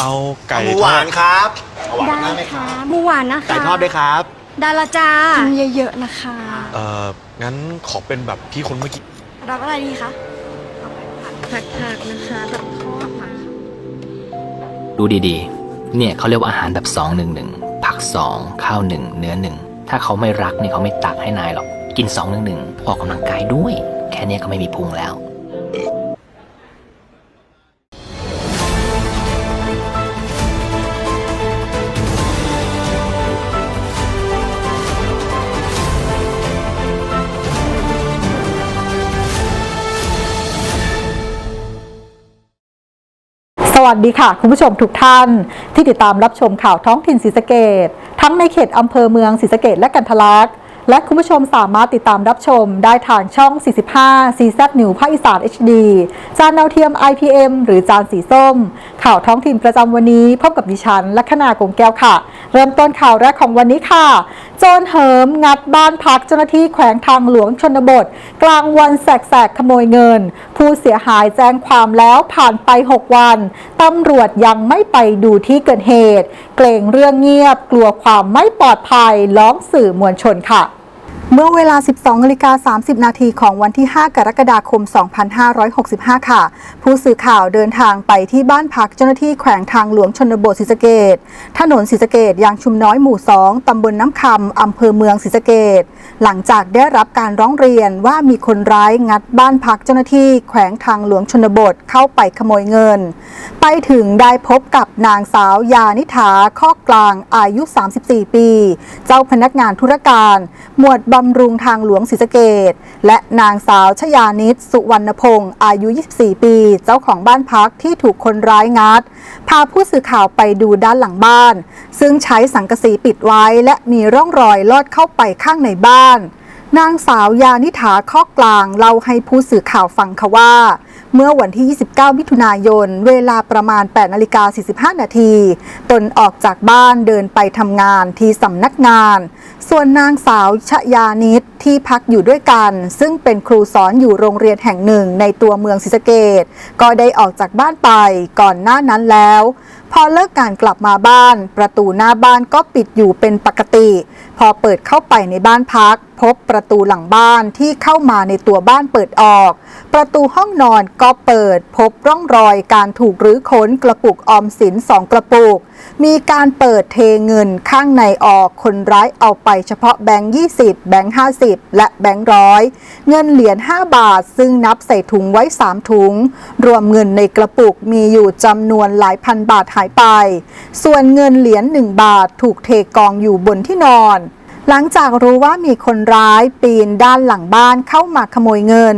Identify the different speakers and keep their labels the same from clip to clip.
Speaker 1: เอาไก่
Speaker 2: หมู
Speaker 1: ท
Speaker 2: ห
Speaker 1: อ
Speaker 2: วา
Speaker 1: ด
Speaker 2: นครับเอาหวาน
Speaker 3: ได้
Speaker 2: ได้ไหมค
Speaker 3: ค่ะ
Speaker 2: รับ
Speaker 3: หมูหวานนะคะ
Speaker 2: ไก่ทอดด้วยครับ
Speaker 3: ได้ละจ้า
Speaker 4: กินเยอะๆนะคะ
Speaker 1: เอ่องั้นขอเป็นแบบพี่คนเมื่อกี้
Speaker 3: รับอะไรดีคะผัดผักนะคะแบบทอดมา
Speaker 5: ดูดีๆ เนี่ยเขาเรียกว่าอาหารแบบ2 1 1ผัก 2 ข้าว 1 เนื้อ 1 ถ้าเขาไม่รักเนี่ยเขาไม่ตักให้นายหรอก กิน 2 1 1ออกกำลังกายด้วย แค่เนี้ยก็ไม่มีพุงแล้ว
Speaker 6: วัสดีค่ะ คุณผู้ชมทุกท่าน ที่ติดตามรับชมข่าวท้องถิ่นศรีสะเกดทั้งในเขตอำเภอเมืองศรีสะเกดและกันทลักและคุณผู้ชมสามารถติดตามรับชมได้ทางช่อง 45 CZ New ภาคอีสาน HD จานดาวเทียม IPM หรือจานสีส้ม ข่าวท้องถิ่นประจำวันนี้พบกับดิฉันลัคนากงแก้วค่ะ เริ่มต้นข่าวแรกของวันนี้ค่ะ จรเหิมงัดบ้านพักเจ้าหน้าที่แขวงทางหลวงชนบท กลางวันแสกๆขโมยเงิน ผู้เสียหายแจ้งความแล้วผ่านไป 6 วันตำรวจยังไม่ไปดูที่เกิดเหตุ เกรงเรื่องเงียบกลัวความไม่ปลอดภัยร้องสื่อมวลชนค่ะ เมื่อเวลา 12นาฬิกา30 นาทีของวันที่ 5 กรกฎาคม 2565 ค่ะ ผู้สื่อข่าวเดินทางไปที่บ้านพักเจ้าหน้าที่แขวงทางหลวงชนบทศรีสะเกดถนนศรีสะเกดยางชุมน้อยหมู่ 2 ตำบลน้ำคำ อำเภอเมืองศรีสะเกดหลังจากได้รับการร้องเรียนว่ามีคนร้ายงัดบ้านพักเจ้าหน้าที่แขวงทางหลวงชนบทเข้าไปขโมยเงิน ไปถึงได้พบกับนางสาวยานิถาข้อกลางอายุ 34 ปี เจ้าพนักงานธุรการ หมวดบำรุงทางหลวงศรีสะเกดและนางสาวชยานิตสุวรรณพงศ์อายุ 24 ปี เจ้าของบ้านพักที่ถูกคนร้ายงัด พาผู้สื่อข่าวไปดูด้านหลังบ้าน ซึ่งใช้สังกะสีปิดไว้ และมีร่องรอยลอดเข้าไปข้างในบ้าน นางสาวยานิถาข้อกลางเล่าให้ผู้สื่อข่าวฟังค่ะว่า เมื่อวันที่ 29 มิถุนายน เวลาประมาณ 8 นาฬิกา 45 นาที ตนออกจากบ้านเดินไปทำงานที่สำนักงาน ส่วนนางสาวชยานิตที่พักอยู่ด้วยกัน ซึ่งเป็นครูสอนอยู่โรงเรียนแห่งหนึ่งในตัวเมืองศรีสะเกดก็ได้ออกจากบ้านไปก่อนหน้านั้นแล้ว พอเลิกการกลับมาบ้าน ประตูหน้าบ้านก็ปิดอยู่เป็นปกติ พอเปิดเข้าไปในบ้านพัก พบประตูหลังบ้านที่เข้ามาในตัวบ้านเปิดออก ประตูห้องนอนก็เปิด พบร่องรอยการถูกรื้อค้นกระปุกออมสินสองกระปุก มีการเปิดเทเงินข้างในออกคนร้ายเอาไปเฉพาะแบงค์20 แบงค์50 และแบงค์ร้อยเงินเหรียญ5บาท ซึ่งนับใส่ถุงไว้ 3 ถุง รวมเงินในกระปุกมีอยู่จำนวนหลายพันบาทหายไป ส่วนเงินเหรียญ1บาทถูกเทกองอยู่บนที่นอน หลังจากรู้ว่ามีคนร้ายปีนด้านหลังบ้านเข้ามาขโมยเงิน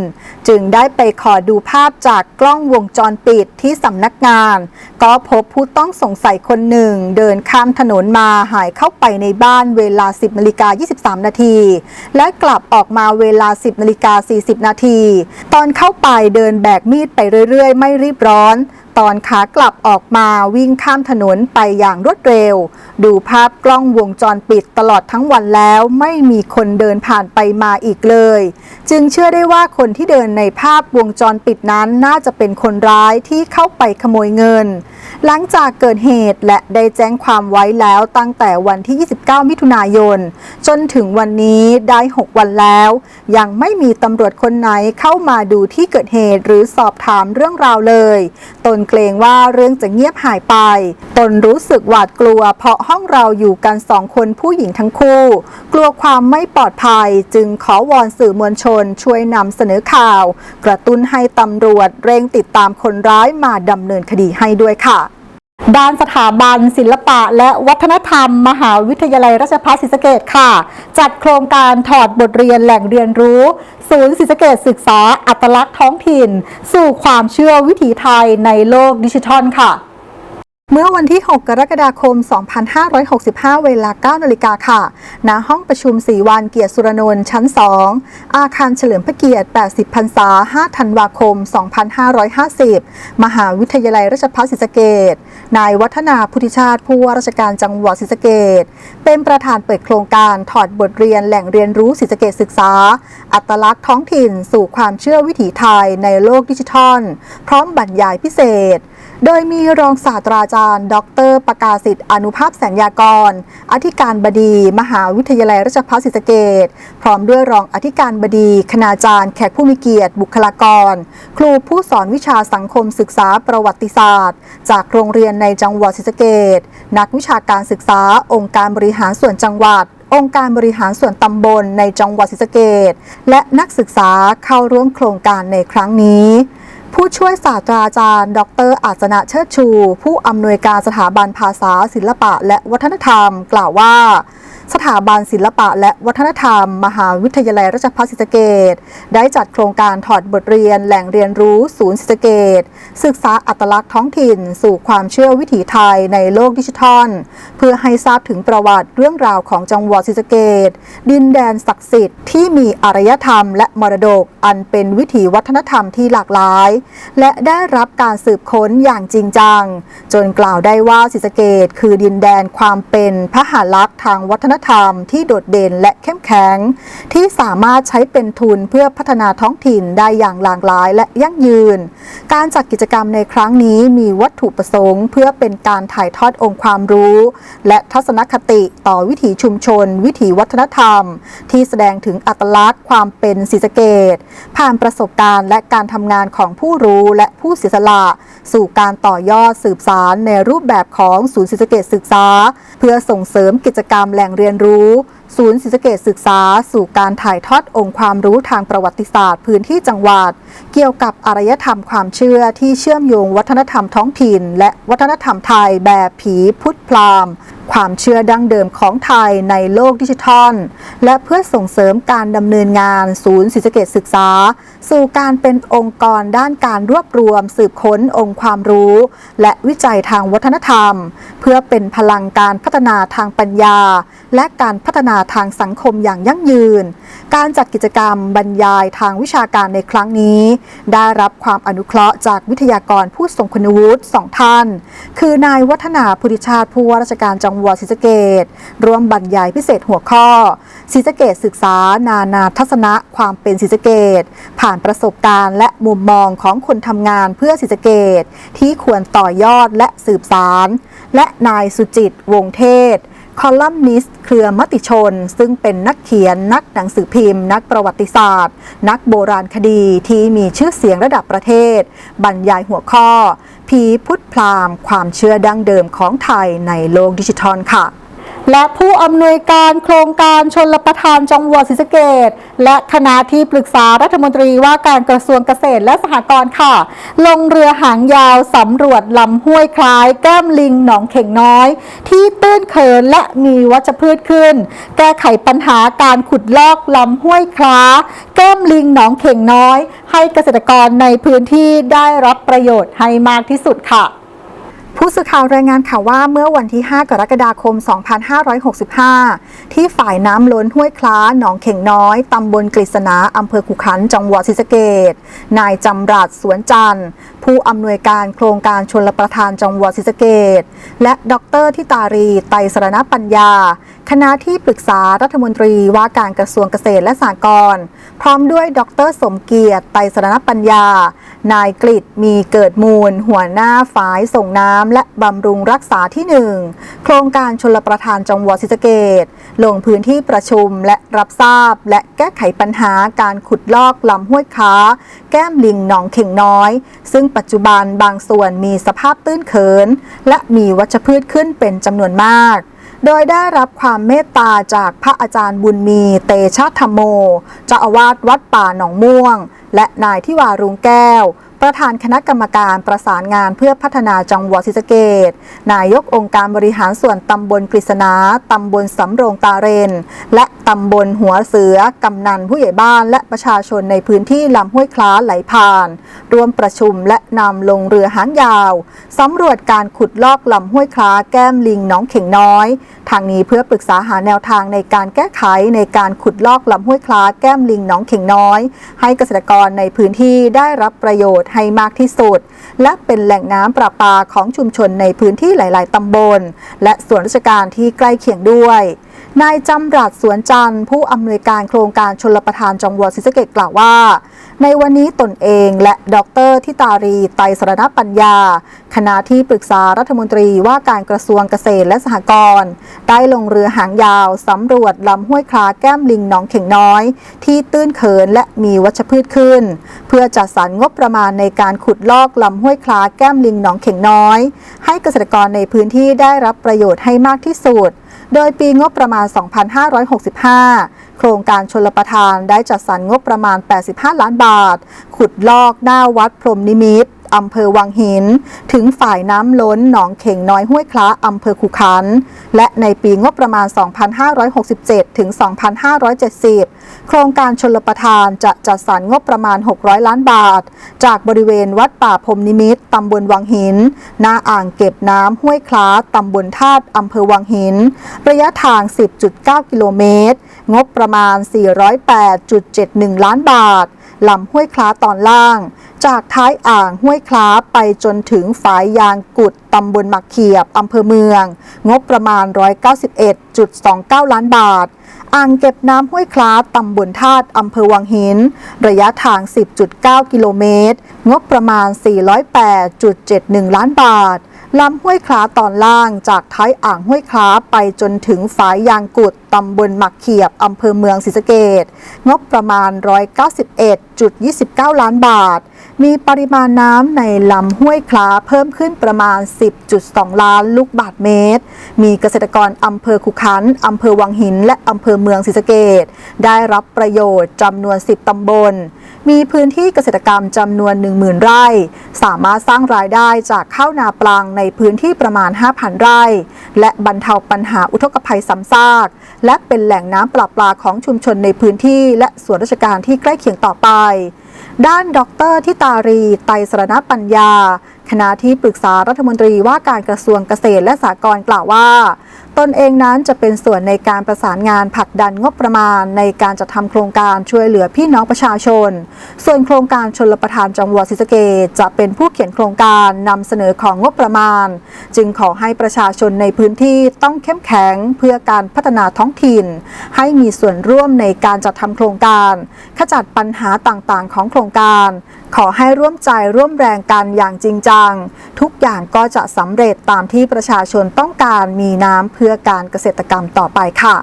Speaker 6: จึงได้ไปขอดูภาพจากกล้องวงจรปิดที่สำนักงาน ก็พบผู้ต้องสงสัยคนหนึ่ง เดินข้ามถนนมาหายเข้าไปในบ้านเวลา 10นาฬิกา23 นาที และกลับออกมาเวลา 10นาฬิกา40 นาที ตอนเข้าไปเดินแบกมีดไปเรื่อยๆ ไม่รีบร้อน ตอนขากลับออกมาวิ่งข้ามถนนไปอย่างรวดเร็ว ดูภาพกล้องวงจรปิดตลอดทั้งวันแล้วไม่มีคนเดินผ่านไปมาอีกเลย จึงเชื่อได้ว่าคนที่เดินในภาพวงจรปิดนั้นน่าจะเป็นคนร้ายที่เข้าไปขโมยเงิน หลังจากเกิดเหตุและได้แจ้งความไว้แล้วตั้งแต่วันที่ 29 มิถุนายน จนถึงวันนี้ได้ 6 วันแล้ว ยังไม่มีตำรวจคนไหนเข้ามาดูที่เกิดเหตุหรือสอบถามเรื่องราวเลยตนเกรงว่าเรื่องจะเงียบหายไป ตนรู้สึกหวาดกลัว เพราะห้องเราอยู่กันสองคนผู้หญิงทั้งคู่ กลัวความไม่ปลอดภัย จึงขอวอนสื่อมวลชนช่วยนำเสนอข่าว กระตุ้นให้ตำรวจเร่งติดตามคนร้ายมาดำเนินคดีให้ด้วยค่ะ ด้านสถาบันศิลปะและวัฒนธรรม มหาวิทยาลัยราชภัฏศรีสะเกดค่ะ จัดโครงการถอดบทเรียนแหล่งเรียนรู้ ศูนย์ศรีสะเกดศึกษาอัตลักษณ์ท้องถิ่น สู่ความเชื่อวิถีไทยในโลกดิจิทัลค่ะ เมื่อวันที่ 6 กรกฎาคม 2565 เวลา 9 นาฬิกาค่ะ ณ ห้องประชุมสีวันเกียรติสุรนนท์ชั้น 2 อาคารเฉลิมพระเกียรติ 80 พรรษา 5 ธันวาคม 2550 มหาวิทยาลัยราชภัฏศรีสะเกดนายวัฒนาพุทธิชาติ ผู้ว่าราชการจังหวัดศรีสะเกดเป็นประธานเปิดโครงการถอดบทเรียนแหล่งเรียนรู้ศรีสะเกดศึกษา อัตลักษณ์ท้องถิ่น สู่ความเชื่อวิถีไทยในโลกดิจิทัล พร้อมบรรยายพิเศษ โดยมีรองศาสตราจารย์ ดร ประกาศิษฐ์อนุภาพแสนยากร อธิการบดี มหาวิทยาลัยราชภัฏศรีสะเกษพร้อมด้วยรองอธิการบดี คณาจารย์ แขกผู้มีเกียรติ บุคลากร ครูผู้สอนวิชาสังคมศึกษาประวัติศาสตร์ จากโรงเรียนในจังหวัดศรีสะเกษนักวิชาการศึกษา องค์การบริหารส่วนจังหวัดองค์การบริหารส่วนตำบลในจังหวัดศรีสะเกษและนักศึกษาเข้าร่วมโครงการในครั้งนี้ ผู้ช่วยศาสตราจารย์ ดรอาสนะเชิดชู ผู้อำนวยการสถาบันภาษาศิลปะและวัฒนธรรม กล่าวว่า สถาบันศิลปะและวัฒนธรรม มหาวิทยาลัยราชภัฏศรีสะเกษได้จัดโครงการถอดบทเรียนแหล่งเรียนรู้ศูนย์ศรีสะเกษศึกษาอัตลักษณ์ท้องถิ่น สู่ความเชื่อวิถีไทยในโลกดิจิทัล เพื่อให้ทราบถึงประวัติเรื่องราวของจังหวัดศรีสะเกษดินแดนศักดิ์สิทธิ์ที่มีอารยธรรม และมรดก อันเป็นวิถีวัฒนธรรมที่หลากหลาย และได้รับการสืบค้นอย่างจริงจัง จนกล่าวได้ว่าศรีสะเกษคือดินแดนความเป็นพหลักษณ์ทางวัฒนนธรรมที่โดดเด่นและเข้มแข็ง ที่สามารถใช้เป็นทุนเพื่อพัฒนาท้องถิ่นได้อย่างหลากหลายและยั่งยืน การจัดกิจกรรมในครั้งนี้มีวัตถุประสงค์ เพื่อเป็นการถ่ายทอดองค์ความรู้ และทัศนคติต่อวิถีชุมชน วิถีวัฒนธรรม ที่แสดงถึงอัตลักษณ์ความเป็นศรีสะเกษผ่านประสบการณ์และการทำงานของผู้รู้และผู้เสียสละ สู่การต่อยอดสืบสารในรูปแบบของศูนย์ศรีสะเกษศึกษา เพื่อส่งเสริมกิจกรรมแหล่งเรียนเรียนรู้ ศูนย์ศรีสะเกษศึกษา สู่การถ่ายทอดองค์ความรู้ทางประวัติศาสตร์ พื้นที่จังหวัด เกี่ยวกับอารยธรรมความเชื่อที่เชื่อมโยงวัฒนธรรมท้องถิ่น และวัฒนธรรมไทยแบบผีพุทธพราหมณ์ความเชื่อดั้งเดิมของไทยในโลกดิจิทัล และเพื่อส่งเสริมการดำเนินงานศูนย์ศรีสะเกษศึกษา สู่การเป็นองค์กรด้านการรวบรวม สืบค้นองค์ความรู้ และวิจัยทางวัฒนธรรม เพื่อเป็นพลังการพัฒนาทางปัญญา และการพัฒนาทางสังคมอย่างยั่งยืน การจัดกิจกรรมบรรยายทางวิชาการในครั้งนี้ ได้รับความอนุเคราะห์จากวิทยากรผู้ทรงคุณวุฒิสองท่าน คือนายวัฒนาพุทิชาติผู้ว่าราชการจังหวัดศรีสะเกษร่วมบรรยายพิเศษหัวข้อศรีสะเกษศึกษา นานาทัศนะความเป็นศรีสะเกษผ่านประสบการณ์และมุมมองของคนทำงานเพื่อศรีสะเกษที่ควรต่อยอดและสืบสาร และนายสุจิตวงศ์เทศ คอลัมนิสต์เครือมติชน ซึ่งเป็นนักเขียน นักหนังสือพิมพ์ นักประวัติศาสตร์ นักโบราณคดีที่มีชื่อเสียงระดับประเทศ บรรยายหัวข้อ ผีพุทธพราหมณ์ความเชื่อดั้งเดิมของไทยในโลกดิจิทัลค่ะ และผู้อำนวยการโครงการชนรประทานจังหวัดศรีสะเกษและคณะที่ปรึกษารัฐมนตรีว่าการกระทรวงเกษตรและสหกรณ์ค่ะ ลงเรือหางยาวสำรวจลำห้วยคล้าย แก้มลิงหนองเข่งน้อย ที่ตื้นเขินและมีวัชพืชขึ้น แก้ไขปัญหาการขุดลอกลำห้วยคล้า แก้มลิงหนองเข่งน้อย ให้เกษตรกรในพื้นที่ได้รับประโยชน์ให้มากที่สุดค่ะ ผู้สื่อข่าวรายงานข่าวว่าเมื่อวันที่ 5 กรกฎาคม 2565 ที่ฝ่ายน้ำล้นห้วยคล้า หนองเข่งน้อย ตำบลกฤษณาอำเภอขุขัน จังหวัดศรีสะเกษนายจำรัดสวนจันทร์ ผู้อำนวยการโครงการชนรประทานจังหวัดศรีสะเกษและดรทิตารี ไตรสรณปัญญา คณะที่ปรึกษารัฐมนตรีว่าการกระทรวงเกษตรและสหกรณ์พร้อมด้วยดรสมเกียรติไตรสรณปัญญา นายกฤษมีเกิดมูล หัวหน้าฝ่ายส่งน้ำและบำรุงรักษาที่ 1 โครงการชลประทานจังหวัดศรีสะเกษลงพื้นที่ประชุมและรับทราบ และแก้ไขปัญหาการขุดลอกลำห้วยค้า แก้มลิงหนองเข่งน้อย ซึ่งปัจจุบันบางส่วนมีสภาพตื้นเขิน และมีวัชพืชขึ้นเป็นจำนวนมาก โดยได้รับความเมตตาจากพระอาจารย์บุญมีเตชะธรรมโมเจ้าอาวาสวัดป่าหนองม่วง และนายทิวารุงแก้ว ประธานคณะกรรมการประสานงานเพื่อพัฒนาจังหวัดศรีสะเกษนายกองค์การบริหารส่วนตำบลกฤษณาตำบลสำโรงตาเรน และตำบลหัวเสือกำนันผู้ใหญ่บ้านและประชาชนในพื้นที่ลำห้วยคล้าไหลผ่านร่วมประชุมและนำลงเรือหางยาวสำรวจการขุดลอกลำห้วยคล้าแก้มลิงน้องเข่งน้อย ทางนี้เพื่อปรึกษาหาแนวทางในการแก้ไขในการขุดลอกลำห้วยคล้าแก้มลิงน้องเข่งน้อย ให้เกษตรกรในพื้นที่ได้รับประโยชน์ให้มากที่สุด และเป็นแหล่งน้ำประปาของชุมชนในพื้นที่หลาย ๆตำบล และส่วนราชการที่ใกล้เคียงด้วย นายจำรัดสวนจันทร์ผู้อำนวยการโครงการชลประทานจังหวัดศรีสะเกษกล่าวว่า ในวันนี้ตนเองและดรทิตารี ไตรสรณปัญญา คณะที่ปรึกษารัฐมนตรีว่าการกระทรวงเกษตรและสหกรณ์ได้ลงเรือหางยาวสำรวจลำห้วยคลาแก้มลิงหนองเข่งน้อย ที่ตื้นเขินและมีวัชพืชขึ้น เพื่อจัดสรรงบประมาณในการขุดลอกลำห้วยคลาแก้มลิงหนองเข่งน้อย ให้เกษตรกรในพื้นที่ได้รับประโยชน์ให้มากที่สุด โดยปีงบประมาณ 2565 โครงการชลประทานได้จัดสรรงบประมาณ 85 ล้านบาท ขุดลอกหน้าวัดพรหมนิมิตร อำเภอวังหิน ถึงฝ่ายน้ำล้นหนองเข่งน้อยห้วยคล้าอำเภอขุขัน และในปีงบประมาณ 2567 ถึง 2570 โครงการชลประทานจะจัดสรรงบประมาณ 600 ล้านบาท จากบริเวณวัดป่าพรมนิมิตตำบลวังหินหน้าอ่างเก็บน้ำห้วยคล้าตำบลธาตุอำเภอวังหิน ระยะทาง 10.9 กิโลเมตร งบประมาณ 408.71 ล้านบาท ลำห้วยคล้าตอนล่าง จากท้ายอ่างห้วยคล้าไปจนถึงฝายยางกุดตำบลหมักเขียบอำเภอเมือง งบประมาณ 191.29 ล้านบาท อ่างเก็บน้ำห้วยคล้าตำบลธาตุอำเภอวังหิน ระยะทาง 10.9 กิโลเมตร งบประมาณ 408.71 ล้านบาท ลำห้วยคลาตอนล่างจากท้ายอ่างห้วยคลาไปจนถึงฝายยางกุดตำบลหมักเขียบอำเภอเมืองศรีสะเกดงบประมาณ 191.29 ล้านบาท มีปริมาณน้ำในลำห้วยคล้าเพิ่มขึ้นประมาณ 10.2 ล้านลูกบาทเมตร มีเกษตรกรอำเภอขุขันอำเภอวังหิน และอำเภอเมืองศรีสะเกดได้รับประโยชน์จำนวน 10 ตำบล มีพื้นที่เกษตรกรรมจำนวน 10,000 ไร่ สามารถสร้างรายได้จากข้าวนาปลังในพื้นที่ประมาณ 5,000 ไร่ และบรรเทาปัญหาอุทกภัยซ้ำซาก และเป็นแหล่งน้ำปลาปลาของชุมชนในพื้นที่ และส่วนราชการที่ใกล้เคียงต่อไป ด้านดรทิตารี ไตรสรณปัญญา คณะที่ปรึกษารัฐมนตรีว่าการกระทรวงเกษตรและสหกรณ์กล่าวว่า ตนเองนั้นจะเป็นส่วนในการประสานงานผลักดันงบประมาณ ในการจัดทำโครงการช่วยเหลือพี่น้องประชาชน ส่วนโครงการชนรประทานจังหวัดศรีสะเกษจะเป็นผู้เขียนโครงการนำเสนอของงบประมาณ จึงขอให้ประชาชนในพื้นที่ต้องเข้มแข็งเพื่อการพัฒนาท้องถิ่น ให้มีส่วนร่วมในการจัดทำโครงการ ขจัดปัญหาต่างๆ ของโครงการ ขอให้ร่วมใจร่วมแรงกันอย่างจริงจัง ทุกอย่างก็จะสำเร็จตามที่ประชาชนต้องการมีน้ำเพื่อการเกษตรกรรมต่อไปค่ะ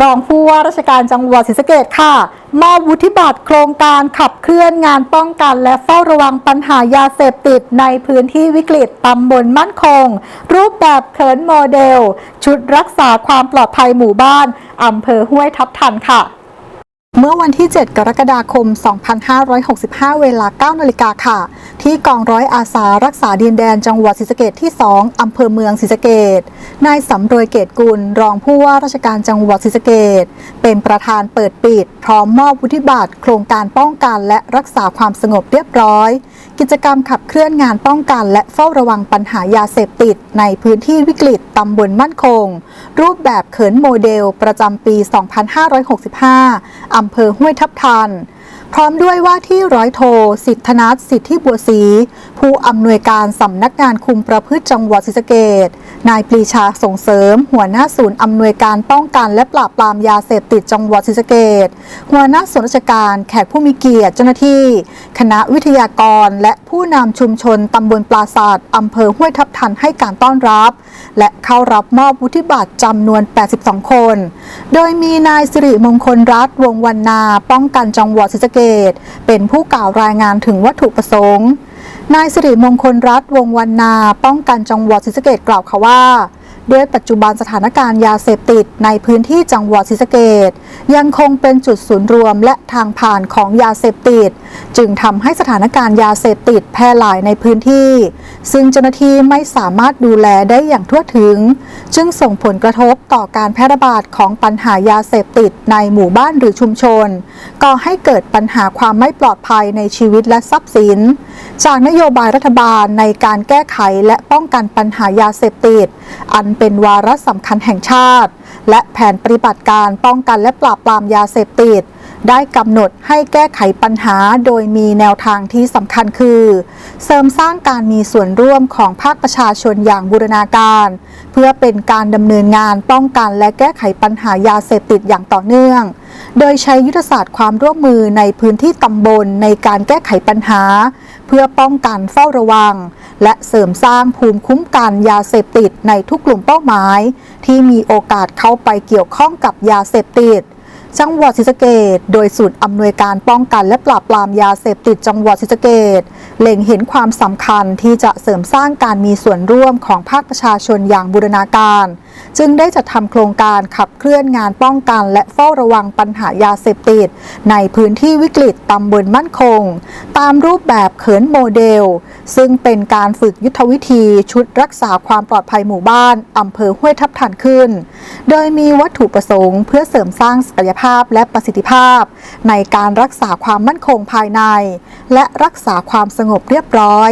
Speaker 6: รองผู้ว่าราชการจังหวัดศรีสะเกษค่ะมอบวุฒิบัตรโครงการขับเคลื่อนงานป้องกันและเฝ้าระวังปัญหายาเสพติดในพื้นที่วิกฤตตำบลมั่นคง รูปแบบเขินโมเดล ชุดรักษาความปลอดภัยหมู่บ้านอำเภอห้วยทับทันค่ะ เมื่อวันที่ 7 กรกฎาคม 2565 เวลา 9นาฬิกาค่ะ ที่กองร้อยอาสารักษาดินแดนจังหวัดศรีสะเกดที่ 2 อำเภอเมืองศรีสะเกดนายสำรวยเกตกุล รองผู้ว่าราชการจังหวัดศรีสะเกดเป็นประธานเปิดปิด พร้อมมอบวุฒิบัตรโครงการป้องกันและรักษาความสงบเรียบร้อย กิจกรรมขับเคลื่อนงานป้องกัน และเฝ้าระวังปัญหายาเสพติด ในพื้นที่วิกฤตตำบลมั่นคง รูปแบบเขินโมเดลประจำปี 2565 อำเภอห้วยทับทัน พร้อมด้วยว่าที่ร้อยโท สิทธนัทสิทธิบัวศรีผู้อำนวยการสำนักงานคุมประพฤติจังหวัดศรีสะเกดนายปรีชาส่งเสริม หัวหน้าศูนย์อำนวยการป้องกันและปราบปรามยาเสพติดจังหวัดศรีสะเกดหัวหน้าส่วนราชการแขกผู้มีเกียรติเจ้าหน้าที่ คณะวิทยากร และผู้นำชุมชนตำบลปราศาสตร์อำเภอห้วยทับทันให้การต้อนรับ และเข้ารับมอบวุฒิบัตรจำนวน 82 คน โดยมีนายสิริมงคลรัฐวงวันนา ป้องกันจังหวัดศรีสะเกดเป็นผู้กล่าวรายงานถึงวัตถุประสงค์ นายสิริมงคลรัฐวงวันนา ป้องกันจังหวัดศรีสะเกดกล่าวค่ะว่า ด้วยปัจจุบันสถานการณ์ยาเสพติดในพื้นที่จังหวัดศรีสะเกดยังคงเป็นจุดศูนย์รวมและทางผ่านของยาเสพติด จึงทำให้สถานการณ์ยาเสพติดแพร่หลายในพื้นที่ ซึ่งเจ้าหน้าที่ไม่สามารถดูแลได้อย่างทั่วถึง จึงส่งผลกระทบต่อการแพร่ระบาดของปัญหายาเสพติดในหมู่บ้านหรือชุมชนก่อให้เกิดปัญหาความไม่ปลอดภัยในชีวิตและทรัพย์สิน จากนโยบายรัฐบาลในการแก้ไขและป้องกันปัญหายาเสพติด อันเป็นวาระสำคัญแห่งชาติ และแผนปฏิบัติการป้องกันและปราบปรามยาเสพติด ได้กำหนดให้แก้ไขปัญหาโดยมีแนวทางที่สำคัญคือ เสริมสร้างการมีส่วนร่วมของภาคประชาชนอย่างบูรณาการ เพื่อเป็นการดำเนินงานป้องกันและแก้ไขปัญหายาเสพติดอย่างต่อเนื่อง โดยใช้ยุทธศาสตร์ความร่วมมือในพื้นที่ตำบลในการแก้ไขปัญหา เพื่อป้องกันเฝ้าระวัง และเสริมสร้างภูมิคุ้มกันยาเสพติดในทุกกลุ่มเป้าหมาย ที่มีโอกาสเข้าไปเกี่ยวข้องกับยาเสพติด จังหวัดศรีสะเกดโดยศูนย์อำนวยการป้องกันและปราบปรามยาเสพติดจังหวัดศรีสะเกดเล็งเห็นความสำคัญที่จะเสริมสร้างการมีส่วนร่วมของภาคประชาชนอย่างบูรณาการ จึงได้จัดทำโครงการขับเคลื่อนงานป้องกัน และเฝ้าระวังปัญหายาเสพติด ในพื้นที่วิกฤตตำบลมั่นคง ตามรูปแบบเขินโมเดล ซึ่งเป็นการฝึกยุทธวิธีชุดรักษาความปลอดภัยหมู่บ้านอำเภอห้วยทับทันขึ้น โดยมีวัตถุประสงค์เพื่อเสริมสร้างศักยภาพและประสิทธิภาพ ในการรักษาความมั่นคงภายใน และรักษาความสงบเรียบร้อย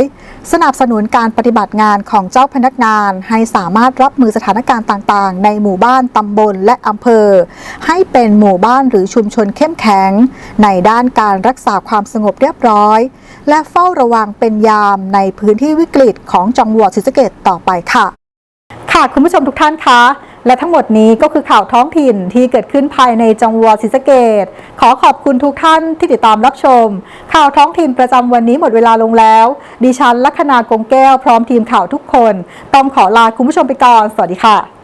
Speaker 6: สนับสนุนการปฏิบัติงานของเจ้าพนักงาน ให้สามารถรับมือสถานการณ์ต่างๆ ในหมู่บ้านตำบลและอำเภอ ให้เป็นหมู่บ้านหรือชุมชนเข้มแข็ง ในด้านการรักษาความสงบเรียบร้อย และเฝ้าระวังเป็นยามในพื้นที่วิกฤตของจังหวัดศรีสะเกษต่อไปค่ะ ค่ะคุณผู้ชมทุกท่านคะ และทั้งหมดนี้ก็คือข่าวท้องถิ่นที่เกิดขึ้นภายในจังหวัดศรีสะเกดขอขอบคุณทุกท่านที่ติดตามรับชม ข่าวท้องถิ่นประจำวันนี้หมดเวลาลงแล้ว ดิฉันลัคนากงแก้วพร้อมทีมข่าวทุกคน ต้องขอลาคุณผู้ชมไปก่อน สวัสดีค่ะ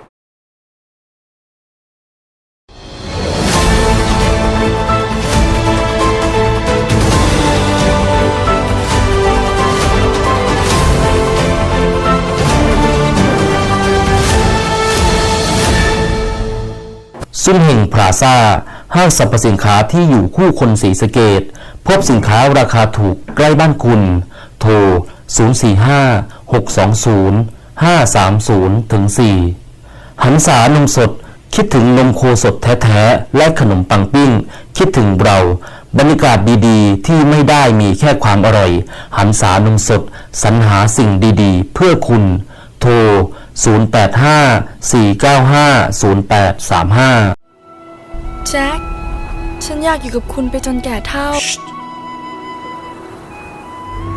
Speaker 2: ซุ้มเฮงพลาซ่า ห้างสรรพสินค้าที่อยู่คู่คนสีสเกต พบสินค้าราคาถูกใกล้บ้านคุณ โทร 045 620 530ถึง4หันษานมสด คิดถึงนมโคสดแท้ๆ และขนมปังปิ้ง คิดถึงเรา บรรยากาศดีๆ ที่ไม่ได้มีแค่ความอร่อย หันษานมสด สรรหาสิ่งดีๆ เพื่อคุณ โทร 085 495 0835
Speaker 4: แจ็ค ฉันอยากอยู่กับคุณไปจนแก่เท่า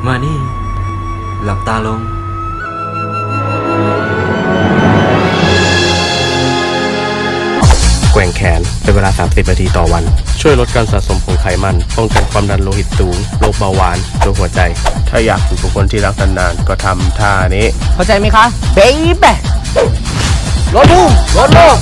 Speaker 7: มานี่ หลับตาลง
Speaker 8: แกว่งแขน เป็นเวลา 30 นาทีต่อวัน ช่วยลดการสะสมของไขมัน ป้องกันความดันโลหิตสูง โรคเบาหวานโรคหัวใจ ถ้าอยากอยู่กับคนที่รักนานๆ ก็ทำท่านี้
Speaker 9: เข้าใจไหมคะเบบี้รถบูมรถโลก